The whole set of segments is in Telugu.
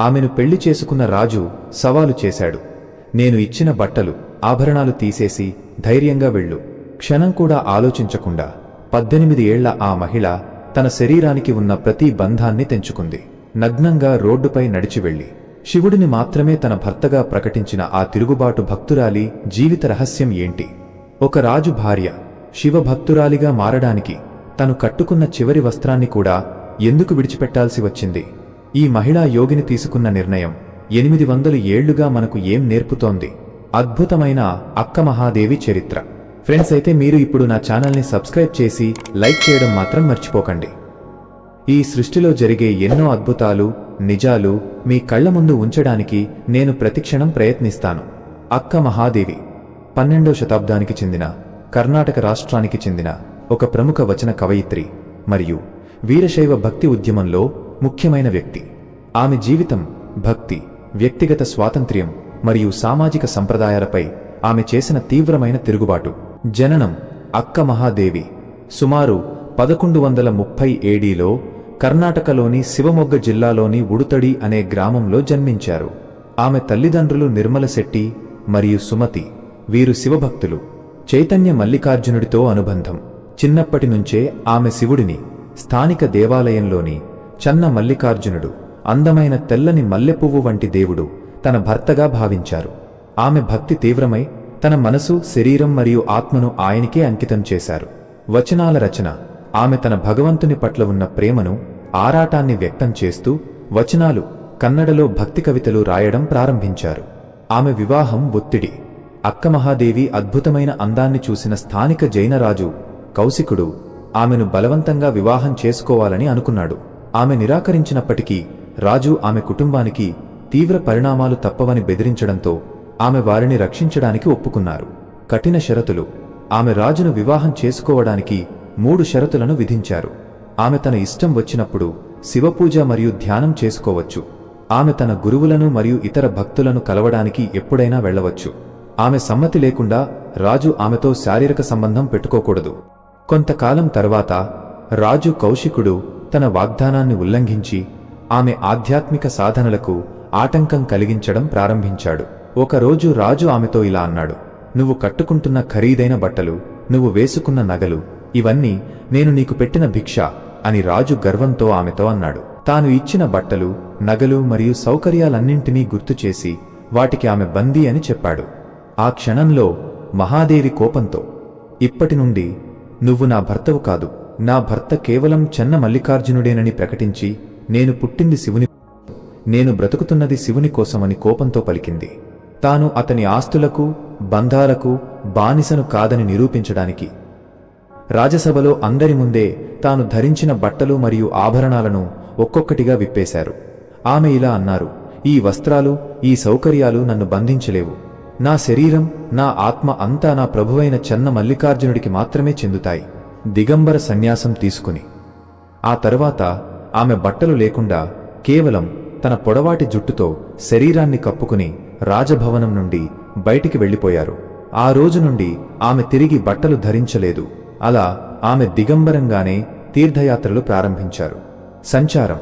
ఆమెను పెళ్ళి చేసుకున్న రాజు సవాలు చేశాడు. నేను ఇచ్చిన బట్టలు ఆభరణాలు తీసేసి ధైర్యంగా వెళ్ళు. క్షణం కూడా ఆలోచించకుండా పద్దెనిమిది ఏళ్ళ ఆ మహిళ తన శరీరానికి ఉన్న ప్రతి బంధాన్ని తెంచుకుంది. నగ్నంగా రోడ్డుపై నడిచి వెళ్ళి శివుడిని మాత్రమే తన భర్తగా ప్రకటించిన ఆ తిరుగుబాటు భక్తురాలి జీవిత రహస్యం ఏంటి? ఒక రాజు భార్య శివభక్తురాలిగా మారడానికి తను కట్టుకున్న చివరి వస్త్రాన్ని కూడా ఎందుకు విడిచిపెట్టాల్సి వచ్చింది? ఈ మహిళా యోగిని తీసుకున్న నిర్ణయం ఎనిమిది వందలు ఏళ్ళుగా మనకు ఏం నేర్పుతోంది? అద్భుతమైన అక్క మహాదేవి చరిత్ర. ఫ్రెండ్స్ అయితే మీరు ఇప్పుడు నా ఛానల్ని సబ్స్క్రైబ్ చేసి లైక్ చేయడం మాత్రం మర్చిపోకండి. ఈ సృష్టిలో జరిగే ఎన్నో అద్భుతాలు నిజాలు మీ కళ్ళ ముందు ఉంచడానికి నేను ప్రతిక్షణం ప్రయత్నిస్తాను. అక్క మహాదేవి పన్నెండో శతాబ్దానికి చెందిన కర్ణాటక రాష్ట్రానికి చెందిన ఒక ప్రముఖ వచన కవయిత్రి మరియు వీరశైవ భక్తి ఉద్యమంలో ముఖ్యమైన వ్యక్తి. ఆమె జీవితం భక్తి వ్యక్తిగత స్వాతంత్ర్యం మరియు సామాజిక సంప్రదాయాలపై ఆమె చేసిన తీవ్రమైన తిరుగుబాటు. జననం అక్క మహాదేవి. సుమారు పదకొండు వందల ముప్పై ఏడీలో కర్ణాటకలోని శివమొగ్గ జిల్లాలోని ఉడుతడి అనే గ్రామంలో జన్మించారు. ఆమె తల్లిదండ్రులు నిర్మల శెట్టి మరియు సుమతి. వీరు శివభక్తులు. చైతన్య మల్లికార్జునుడితో అనుబంధం. చిన్నప్పటి నుంచే ఆమె శివుడిని స్థానిక దేవాలయంలోని చన్న మల్లికార్జునుడు అందమైన తెల్లని మల్లెపువ్వు వంటి దేవుడు తన భర్తగా భావించారు. ఆమె భక్తి తీవ్రమై తన మనసు శరీరం మరియు ఆత్మను ఆయనకే అంకితం చేశారు. వచనాల రచన ఆమె తన భగవంతుని పట్ల ఉన్న ప్రేమను ఆరాటాన్ని వ్యక్తం చేస్తూ వచనాలు కన్నడలో భక్తి కవితలు రాయడం ప్రారంభించారు. ఆమె వివాహం ఒత్తిడి అక్క మహాదేవి అద్భుతమైన అందాన్ని చూసిన స్థానిక జైనరాజు కౌశికుడు ఆమెను బలవంతంగా వివాహం చేసుకోవాలని అనుకున్నాడు. ఆమె నిరాకరించినప్పటికీ రాజు ఆమె కుటుంబానికి తీవ్ర పరిణామాలు తప్పవని బెదిరించడంతో ఆమె వారిని రక్షించడానికి ఒప్పుకున్నారు. కఠిన షరతులు. ఆమె రాజును వివాహం చేసుకోవడానికి మూడు షరతులను విధించారు. ఆమె తన ఇష్టం వచ్చినప్పుడు శివపూజ మరియు ధ్యానం చేసుకోవచ్చు. ఆమె తన గురువులను మరియు ఇతర భక్తులను కలవడానికి ఎప్పుడైనా వెళ్ళవచ్చు. ఆమె సమ్మతి లేకుండా రాజు ఆమెతో శారీరక సంబంధం పెట్టుకోకూడదు. కొంతకాలం తర్వాత రాజు కౌశికుడు తన వాగ్దానాన్ని ఉల్లంఘించి ఆమె ఆధ్యాత్మిక సాధనలకు ఆటంకం కలిగించడం ప్రారంభించాడు. ఒకరోజు రాజు ఆమెతో ఇలా అన్నాడు నువ్వు కట్టుకుంటున్న ఖరీదైన బట్టలు నువ్వు వేసుకున్న నగలు ఇవన్నీ నేను నీకు పెట్టిన భిక్ష అని రాజు గర్వంతో ఆమెతో అన్నాడు. తాను ఇచ్చిన బట్టలు నగలు మరియు సౌకర్యాలన్నింటినీ గుర్తుచేసి వాటికి ఆమె బందీ అని చెప్పాడు. ఆ క్షణంలో మహాదేవి కోపంతో ఇప్పటి నుండి నువ్వు నా భర్తవు కాదు నా భర్త కేవలం చెన్న మల్లికార్జునుడేనని ప్రకటించి నేను పుట్టింది శివుని నేను బ్రతుకుతున్నది శివుని కోసమని కోపంతో పలికింది. తాను అతని ఆస్తులకు బంధాలకు బానిసను కాదని నిరూపించడానికి. రాజసభలో అందరి ముందే తాను ధరించిన బట్టలు మరియు ఆభరణాలను ఒక్కొక్కటిగా విప్పేశారు. ఆమె ఇలా అన్నారు ఈ వస్త్రాలు ఈ సౌకర్యాలు నన్ను బంధించలేవు. నా శరీరం నా ఆత్మ అంతా నా ప్రభువైన చెన్న మల్లికార్జునుడికి మాత్రమే చెందుతాయి. దిగంబర సన్యాసం తీసుకుని. ఆ తరువాత ఆమె బట్టలు లేకుండా కేవలం తన పొడవాటి జుట్టుతో శరీరాన్ని కప్పుకుని రాజభవనం నుండి బయటికి వెళ్ళిపోయారు. ఆ రోజు నుండి ఆమె తిరిగి బట్టలు ధరించలేదు. అలా ఆమె దిగంబరంగానే తీర్థయాత్రలు ప్రారంభించారు. సంచారం.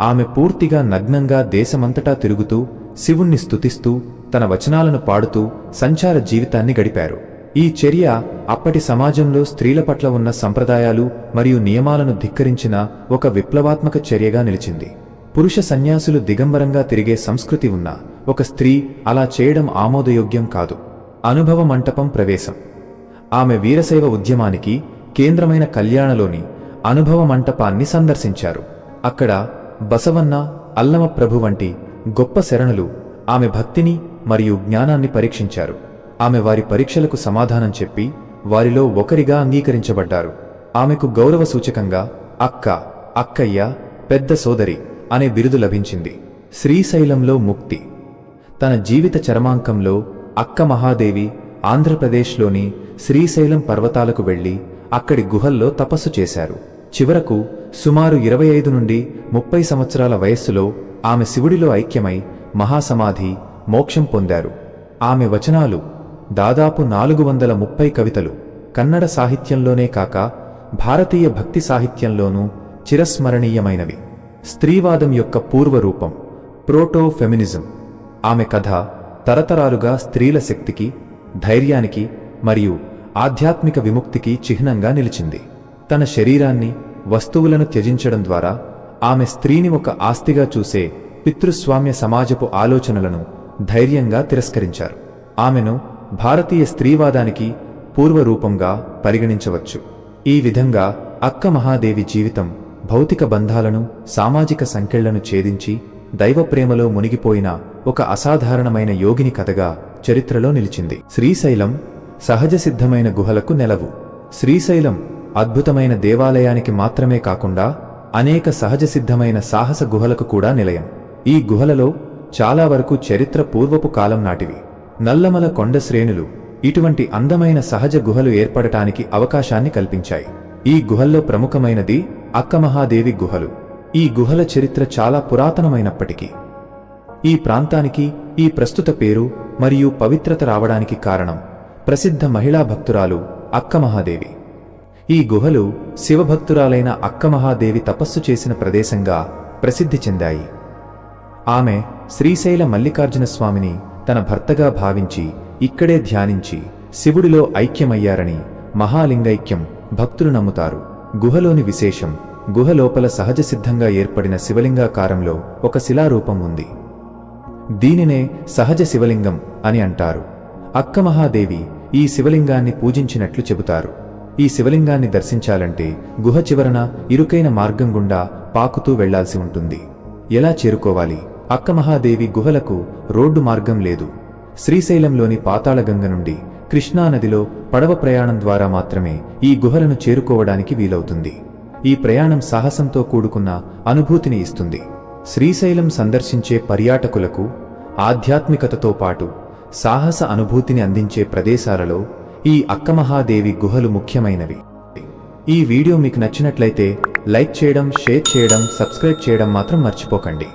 ఆమె పూర్తిగా నగ్నంగా దేశమంతటా తిరుగుతూ శివుణ్ణి స్తుతిస్తూ తన వచనాలను పాడుతూ సంచార జీవితాన్ని గడిపారు. ఈ చర్య అప్పటి సమాజంలో స్త్రీల పట్ల ఉన్న సంప్రదాయాలు మరియు నియమాలను ధిక్కరించిన ఒక విప్లవాత్మక చర్యగా నిలిచింది. పురుష సన్యాసులు దిగంబరంగా తిరిగే సంస్కృతి ఉన్న ఒక స్త్రీ అలా చేయడం ఆమోదయోగ్యం కాదు. అనుభవ మంటపం ప్రవేశం. ఆమె వీరశైవ ఉద్యమానికి కేంద్రమైన కళ్యాణలోని అనుభవ మంటపాన్ని సందర్శించారు. అక్కడ బసవన్న అల్లమ ప్రభు వంటి గొప్ప శరణులు ఆమె భక్తిని మరియు జ్ఞానాన్ని పరీక్షించారు. ఆమె వారి పరీక్షలకు సమాధానం చెప్పి వారిలో ఒకరిగా అంగీకరించబడ్డారు. ఆమెకు గౌరవ సూచకంగా అక్క అక్కయ్య పెద్ద సోదరి అనే బిరుదు లభించింది. శ్రీశైలంలో ముక్తి. తన జీవిత చరమాంకంలో అక్క మహాదేవి ఆంధ్రప్రదేశ్లోని శ్రీశైలం పర్వతాలకు వెళ్ళి అక్కడి గుహల్లో తపస్సు చేశారు. చివరకు సుమారు ఇరవై ఐదు నుండి ముప్పై సంవత్సరాల వయస్సులో ఆమె శివుడిలో ఐక్యమై మహాసమాధి మోక్షం పొందారు. ఆమె వచనాలు దాదాపు నాలుగు వందల ముప్పై కవితలు కన్నడ సాహిత్యంలోనే కాక భారతీయ భక్తి సాహిత్యంలోనూ చిరస్మరణీయమైనవి. స్త్రీవాదం యొక్క పూర్వరూపం ప్రోటో ఫెమినిజం ఆమె కథ తరతరాలుగా స్త్రీల శక్తికి ధైర్యానికి మరియు ఆధ్యాత్మిక విముక్తికి చిహ్నంగా నిలిచింది. తన శరీరాన్ని వస్తువులను త్యజించడం ద్వారా ఆమె స్త్రీని ఒక ఆస్తిగా చూసే పితృస్వామ్య సమాజపు ఆలోచనలను ధైర్యంగా తిరస్కరించారు. ఆమెను భారతీయ స్త్రీవాదానికి పూర్వరూపంగా పరిగణించవచ్చు. ఈ విధంగా అక్క మహాదేవి జీవితం భౌతిక బంధాలను సామాజిక సంకెళ్ళను ఛేదించి దైవప్రేమలో మునిగిపోయిన ఒక అసాధారణమైన యోగిని కథగా చరిత్రలో నిలిచింది. శ్రీశైలం సహజ సిద్ధమైన గుహలకు నెలవు. శ్రీశైలం అద్భుతమైన దేవాలయానికి మాత్రమే కాకుండా అనేక సహజ సిద్ధమైన సాహస గుహలకు కూడా నిలయం. ఈ గుహలలో చాలా వరకు చరిత్ర పూర్వపు కాలం నాటివి. నల్లమల కొండ శ్రేణులు ఇటువంటి అందమైన సహజ గుహలు ఏర్పడటానికి అవకాశాన్ని కల్పించాయి. ఈ గుహల్లో ప్రముఖమైనది అక్కమహాదేవి గుహలు. ఈ గుహల చరిత్ర చాలా పురాతనమైనప్పటికీ. ఈ ప్రాంతానికి ఈ ప్రస్తుత పేరు మరియు పవిత్రత రావడానికి కారణం ప్రసిద్ధ మహిళా భక్తురాలు అక్కమహాదేవి. ఈ గుహలు శివభక్తురాలైన అక్కమహాదేవి తపస్సు చేసిన ప్రదేశంగా ప్రసిద్ధి చెందాయి. ఆమె శ్రీశైల మల్లికార్జున స్వామిని తన భర్తగా భావించి ఇక్కడే ధ్యానించి శివుడిలో ఐక్యమయ్యారని మహాలింగైక్యం భక్తులు నమ్ముతారు. గుహలోని విశేషం గుహలోపల సహజసిద్ధంగా ఏర్పడిన శివలింగాకారంలో ఒక శిలారూపం ఉంది. దీనినే సహజ శివలింగం అని అంటారు. అక్క మహాదేవి ఈ శివలింగాన్ని పూజించినట్లు చెబుతారు. ఈ శివలింగాన్ని దర్శించాలంటే గుహ చివరన ఇరుకైన మార్గం గుండా పాకుతూ వెళ్ళాల్సి ఉంటుంది. ఎలా చేరుకోవాలి? అక్కమహాదేవి గుహలకు రోడ్డు మార్గం లేదు. శ్రీశైలంలోని పాతాళగంగ నుండి కృష్ణానదిలో పడవ ప్రయాణం ద్వారా మాత్రమే ఈ గుహలను చేరుకోవడానికి వీలవుతుంది. ఈ ప్రయాణం సాహసంతో కూడుకున్న అనుభూతిని ఇస్తుంది. శ్రీశైలం సందర్శించే పర్యాటకులకు ఆధ్యాత్మికతతో పాటు సాహస అనుభూతిని అందించే ప్రదేశాలలో ఈ అక్కమహాదేవి గుహలు ముఖ్యమైనవి. ఈ వీడియో మీకు నచ్చినట్లయితే లైక్ చేయడం షేర్ చేయడం సబ్స్క్రైబ్ చేయడం మాత్రం మర్చిపోకండి.